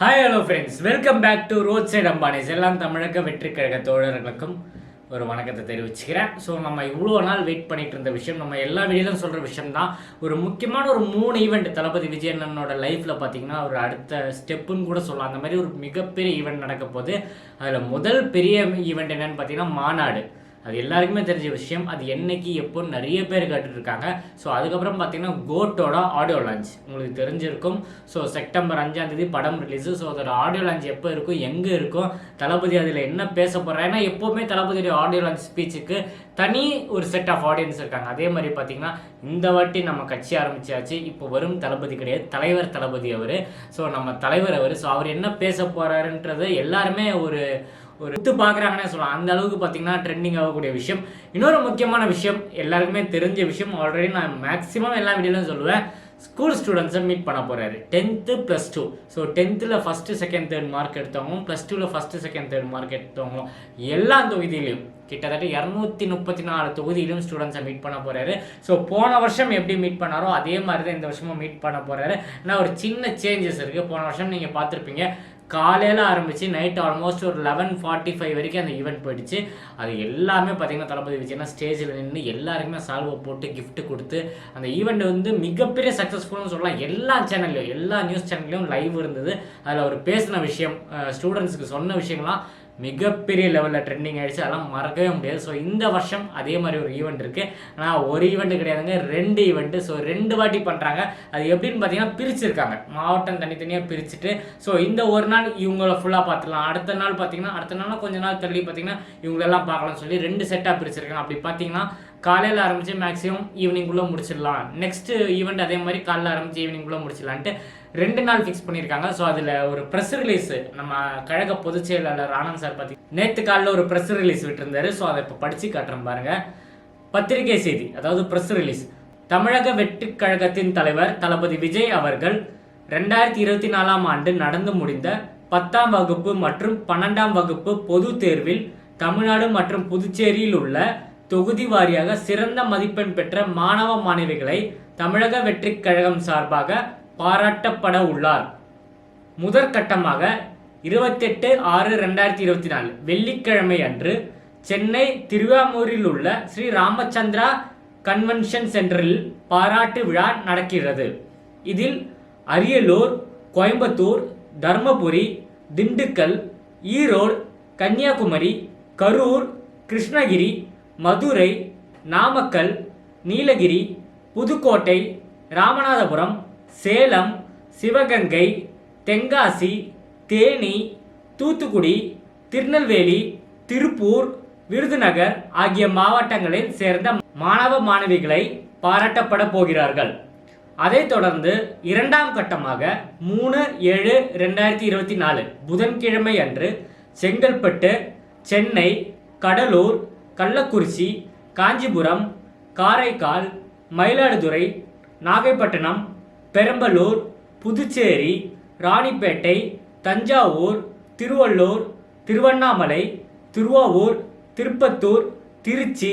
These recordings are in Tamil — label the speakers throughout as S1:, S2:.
S1: Hi hello friends welcome back to road side Ambanis எல்லாம் தமிழக வெற்றி கழக தோழர்களுக்கும் ஒரு வணக்கத்தை தெரிவிச்சுக்கிறேன். ஸோ நம்ம இவ்வளோ நாள் வெயிட் பண்ணிட்டு இருந்த விஷயம் நம்ம எல்லா வீடியோலும் சொல்கிற விஷயம் தான் ஒரு முக்கியமான ஒரு மூணு ஈவெண்ட் தளபதி விஜயண்ணனோட லைஃப்பில் பார்த்தீங்கன்னா ஒரு அடுத்த ஸ்டெப்புன்னு கூட சொல்லலாம். அந்த மாதிரி ஒரு மிகப்பெரிய ஈவெண்ட் நடக்க போது அதில் முதல் பெரிய ஈவெண்ட் என்னென்னு பார்த்தீங்கன்னா மாநாடு. அது எல்லாருக்குமே தெரிஞ்ச விஷயம். அது என்னைக்கு எப்போ நிறைய பேர் கேட்டுட்ருக்காங்க. ஸோ அதுக்கப்புறம் பார்த்தீங்கன்னா கோட்டோட ஆடியோ லான்ச் உங்களுக்கு தெரிஞ்சிருக்கும். ஸோ செப்டம்பர் அஞ்சாம் தேதி படம் ரிலீஸு ஸோ அதோட ஆடியோ லான்ச் எப்போ இருக்கும் எங்கே இருக்கும் தளபதி அதில் என்ன பேச போகிறார் ஏன்னா எப்போவுமே தளபதியோட ஆடியோ லான்ச் ஸ்பீச்சுக்கு தனி ஒரு செட் ஆஃப் ஆடியன்ஸ் இருக்காங்க. அதே மாதிரி பார்த்தீங்கன்னா இந்த வாட்டி நம்ம கட்சி ஆரம்பிச்சாச்சு. இப்போ வரும் தளபதி கிடையாது. தலைவர் தளபதி அவர். ஸோ நம்ம தலைவர் அவர். ஸோ அவர் என்ன பேச போகிறாருன்றது எல்லாருமே ஒரு ஒரு எடுத்து பார்க்குறாங்கன்னே சொல்லலாம். அந்த அளவுக்கு பார்த்தீங்கன்னா ட்ரெண்டிங் ஆகக்கூடிய விஷயம். இன்னொரு முக்கியமான விஷயம் எல்லாருக்குமே தெரிஞ்ச விஷயம் ஆல்ரெடி நான் மேக்ஸிமம் எல்லா வீடியோலையும் சொல்லுவேன். ஸ்கூல் ஸ்டூடெண்ட்ஸை மீட் பண்ண போகிறாரு டென்த்து ப்ளஸ் டூ ஸோ டென்த்தில் ஃபஸ்ட்டு செகண்ட் தேர்ட் மார்க் எடுத்தவங்களும் ப்ளஸ் டூவில் ஃபஸ்ட்டு செகண்ட் தேர்ட் மார்க் எடுத்தவங்களும் எல்லா தொகுதியிலையும் கிட்டத்தட்ட இரநூத்தி முப்பத்தி நாலு தொகுதியிலும் ஸ்டூடெண்ட்ஸை மீட் பண்ண போகிறாரு ஸோ போன வருஷம் எப்படி மீட் பண்ணாரோ அதே மாதிரி தான் இந்த வருஷமும் மீட் பண்ண போகிறாரு ஆனால் ஒரு சின்ன சேஞ்சஸ் இருக்குது போன வருஷம் நீங்கள் பார்த்துருப்பீங்க. காலையில் ஆரம்பித்து நைட் ஆல்மோஸ்ட் ஒரு லெவன் ஃபார்ட்டி ஃபைவ் வரைக்கும் அந்த ஈவெண்ட் போயிடுச்சு. அது எல்லாமே பார்த்தீங்கன்னா தளபதி விஜய்னா ஸ்டேஜில் நின்று எல்லாருக்குமே சால்வை போட்டு கிஃப்ட் கொடுத்து அந்த ஈவெண்ட் வந்து மிகப்பெரிய சக்ஸஸ்ஃபுல்னு சொல்லலாம். எல்லா சேனல்லையும் எல்லா நியூஸ் சேனல்லையும் லைவ் இருந்தது. அதில் அவர் பேசின விஷயம் ஸ்டூடெண்ட்ஸுக்கு சொன்ன விஷயங்கள்லாம் மிகப்பெரிய லெவலில் ட்ரெண்டிங் ஆகிடுச்சு அதெல்லாம் மறக்கவே முடியாது. ஸோ இந்த வருஷம் அதே மாதிரி ஒரு ஈவெண்ட் இருக்குது ஆனால் ஒரு ஈவெண்ட்டு கிடையாதுங்க. ரெண்டு ஈவெண்ட்டு ஸோ ரெண்டு வாட்டி பண்ணுறாங்க அது எப்படின்னு பார்த்தீங்கன்னா பிரிச்சிருக்காங்க. மாவட்டம் தனித்தனியாக பிரிச்சுட்டு. ஸோ இந்த ஒரு நாள் இவங்கள ஃபுல்லாக பார்த்துக்கலாம் அடுத்த நாள் பார்த்தீங்கன்னா அடுத்த நாள் கொஞ்ச நாள் தள்ளி பார்த்தீங்கன்னா இவங்களெல்லாம் பார்க்கலாம்னு சொல்லி ரெண்டு செட்டாக பிரிச்சிருக்காங்க. அப்படி பார்த்தீங்கன்னா காலையில் ஆரம்பித்து மேக்ஸிமம் ஈவினிங்குள்ளே முடிச்சிடலாம். நெக்ஸ்ட் ஈவெண்ட் அதே மாதிரி காலையில் ஆரம்பித்து ஈவினிங்குள்ளே முடிச்சிடலான்ட்டு ரெண்டு நாள் ஃபிக்ஸ் பண்ணியிருக்காங்க. ஸோ அதில் ஒரு ப்ரெஸ் ரிலீஸ் நம்ம கழக பொதுச் செயலாளர் ஆனந்த் சார் பற்றி நேற்று காலையில் ஒரு ப்ரெஸ் ரிலீஸ் விட்டுருந்தாரு. ஸோ அதை இப்போ படித்து காட்டுறேன் பாருங்கள் பத்திரிகை செய்தி அதாவது ப்ரெஸ் ரிலீஸ் தமிழக வெற்றி கழகத்தின் தலைவர் தளபதி விஜய் அவர்கள் ரெண்டாயிரத்தி இருபத்தி நாலாம் ஆண்டு நடந்து முடிந்த பத்தாம் வகுப்பு மற்றும் பன்னெண்டாம் வகுப்பு பொது தேர்வில் தமிழ்நாடு மற்றும் புதுச்சேரியில் உள்ள தொகுதி வாரியாக சிறந்த மதிப்பெண் பெற்ற மாணவ மாணவிகளை தமிழக வெற்றி கழகம் சார்பாக பாராட்டப்பட உள்ளார். முதற்கட்டமாக இருபத்தெட்டு ஆறு ரெண்டாயிரத்தி இருபத்தி நாலு வெள்ளிக்கிழமை அன்று சென்னை திருவாமூரில் உள்ள ஸ்ரீ ராமச்சந்திரா கன்வென்ஷன் சென்டரில் பாராட்டு விழா நடக்கிறது. இதில் அரியலூர் கோயம்புத்தூர் தர்மபுரி திண்டுக்கல் ஈரோடு கன்னியாகுமரி கரூர் கிருஷ்ணகிரி மதுரை நாமக்கல் நீலகிரி புதுக்கோட்டை ராமநாதபுரம் சேலம் சிவகங்கை தென்காசி தேனி தூத்துக்குடி திருநெல்வேலி திருப்பூர் விருதுநகர் ஆகிய மாவட்டங்களில் சேர்ந்த மாணவ மாணவிகளை பாராட்டப்பட போகிறார்கள். அதைத் தொடர்ந்து இரண்டாம் கட்டமாக மூணு ஏழு ரெண்டாயிரத்தி இருபத்தி நாலு புதன்கிழமை அன்று செங்கல்பட்டு சென்னை கடலூர் கள்ளக்குறிச்சி காஞ்சிபுரம் காரைக்கால் மயிலாடுதுறை நாகைப்பட்டினம் பெரம்பலூர் புதுச்சேரி ராணிப்பேட்டை தஞ்சாவூர் திருவள்ளூர் திருவண்ணாமலை திருவாவூர் திருப்பத்தூர் திருச்சி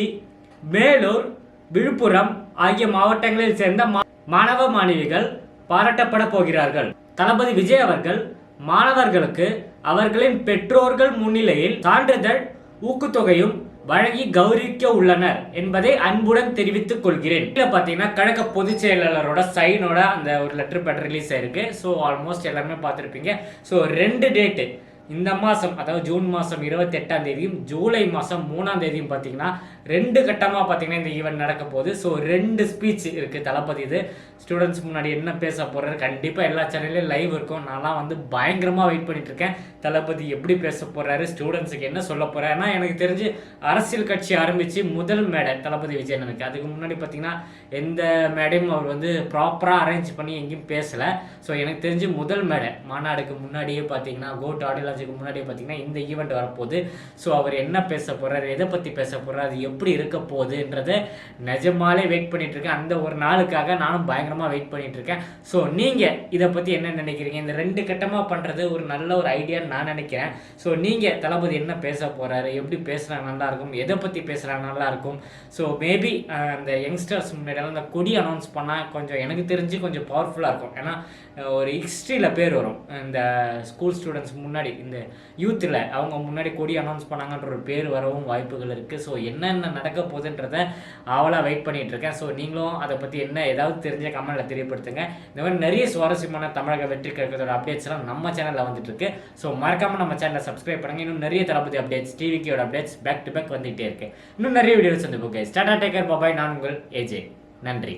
S1: மேலூர் விழுப்புரம் ஆகிய மாவட்டங்களில் சேர்ந்த மா- மாணவ மாணவிகள் பாராட்டப்பட போகிறார்கள். தளபதி விஜய் அவர்கள் மாணவர்களுக்கு அவர்களின் பெற்றோர்கள் முன்னிலையில் சான்றிதழ் ஊக்குத்தொகையும் வழங்கி கௌரவிக்க உள்ளனர் என்பதை அன்புடன் தெரிவித்துக் கொள்கிறேன். இதில் பார்த்தீங்கன்னா கழக பொதுச் செயலாளரோட சைனோட அந்த ஒரு லெட்டர் பேட் ரிலீஸ் ஆயிருக்கு. ஸோ ஆல்மோஸ்ட் எல்லாருமே பார்த்துருப்பீங்க. ஸோ ரெண்டு டேட்டு இந்த மாதம் அதாவது ஜூன் மாதம் இருபத்தி எட்டாம் தேதியும் ஜூலை மாதம் மூணாம் தேதியும் பார்த்தீங்கன்னா ரெண்டு கட்டமாக பார்த்தீங்கன்னா இந்த ஈவெண்ட் நடக்க போகுது. ஸோ ரெண்டு ஸ்பீச் இருக்குது தளபதி இது. ஸ்டூடெண்ட்ஸ் முன்னாடி என்ன பேச போகிறாரு கண்டிப்பாக எல்லா சேனல்லையும் லைவ் இருக்கும். நான்லாம் வந்து பயங்கரமாக வெயிட் பண்ணிட்டு இருக்கேன். தளபதி எப்படி பேச போகிறாரு ஸ்டூடெண்ட்ஸுக்கு என்ன சொல்ல போகிறாரு ஏன்னா எனக்கு தெரிஞ்சு அரசியல் கட்சி ஆரம்பித்து முதல் மேடை தளபதி விஜயன் எனக்கு அதுக்கு முன்னாடி பார்த்தீங்கன்னா எந்த மேடையும் அவர் வந்து ப்ராப்பராக அரேஞ்ச் பண்ணி எங்கேயும் பேசலை. ஸோ எனக்கு தெரிஞ்சு முதல் மேடை. மாநாடுக்கு முன்னாடியே பார்த்தீங்கன்னா கோட் ஆடியில் நாலேஜுக்கு முன்னாடி பார்த்தீங்கன்னா இந்த ஈவெண்ட் வரப்போகுது. ஸோ அவர் என்ன பேச போகிறார் எதை பற்றி பேச போகிறார் அது எப்படி இருக்க போகுதுன்றதை நிஜமாலே வெயிட் பண்ணிகிட்ருக்கேன் இருக்கேன். அந்த ஒரு நாளுக்காக நானும் பயங்கரமாக வெயிட் பண்ணிகிட்ருக்கேன் ஸோ நீங்கள் இதை பற்றி என்ன நினைக்கிறீங்க? இந்த ரெண்டு கட்டமாக பண்ணுறது ஒரு நல்ல ஒரு ஐடியான்னு நான் நினைக்கிறேன். ஸோ நீங்கள் தளபதி என்ன பேச போகிறாரு எப்படி பேசுகிறா நல்லாயிருக்கும் எதை பற்றி பேசுகிறா நல்லாயிருக்கும் ஸோ மேபி அந்த யங்ஸ்டர்ஸ் முன்னாடியெல்லாம் அந்த கொடி அனௌன்ஸ் பண்ணால் கொஞ்சம் எனக்கு தெரிஞ்சு கொஞ்சம் பவர்ஃபுல்லாக இருக்கும். ஏன்னா ஒரு ஹிஸ்ட்ரியில் பேர் வரும். இந்த ஸ்கூல் ஸ்டூடெண்ட்ஸ் முன்னாடி இந்த யூத்தில் அவங்க முன்னாடி கொடி அனௌன்ஸ் பண்ணாங்கன்ற ஒரு பேர் வரவும் வாய்ப்புகள் இருக்குது ஸோ என்னென்ன நடக்க போகுதுன்றத ஆவலாக வெயிட் பண்ணிகிட்டு இருக்கேன். ஸோ நீங்களும் அதை பற்றி என்ன ஏதாவது தெரிஞ்ச கமெண்ட்டில் தெரியப்படுத்துங்க. இந்த மாதிரி நிறைய சுவாரஸ்யமான தமிழக வெற்றி கழகத்தோட அப்டேட்ஸ்லாம் நம்ம சேனலில் வந்துட்டுருக்கு ஸோ மறக்காமல் நம்ம சேனலை சப்ஸ்கிரைப் பண்ணுங்கள் இன்னும் நிறைய தளபதி அப்டேட்ஸ் டிவிக்கியோட அப்டேட்ஸ் பேக் டு பேக் வந்துகிட்டே இருக்கு. இன்னும் நிறைய வீடியோஸ் வந்து போகே ஸ்டார்டா டேக்கர் பாபாய் நான் உங்கள் ஏஜே நன்றி.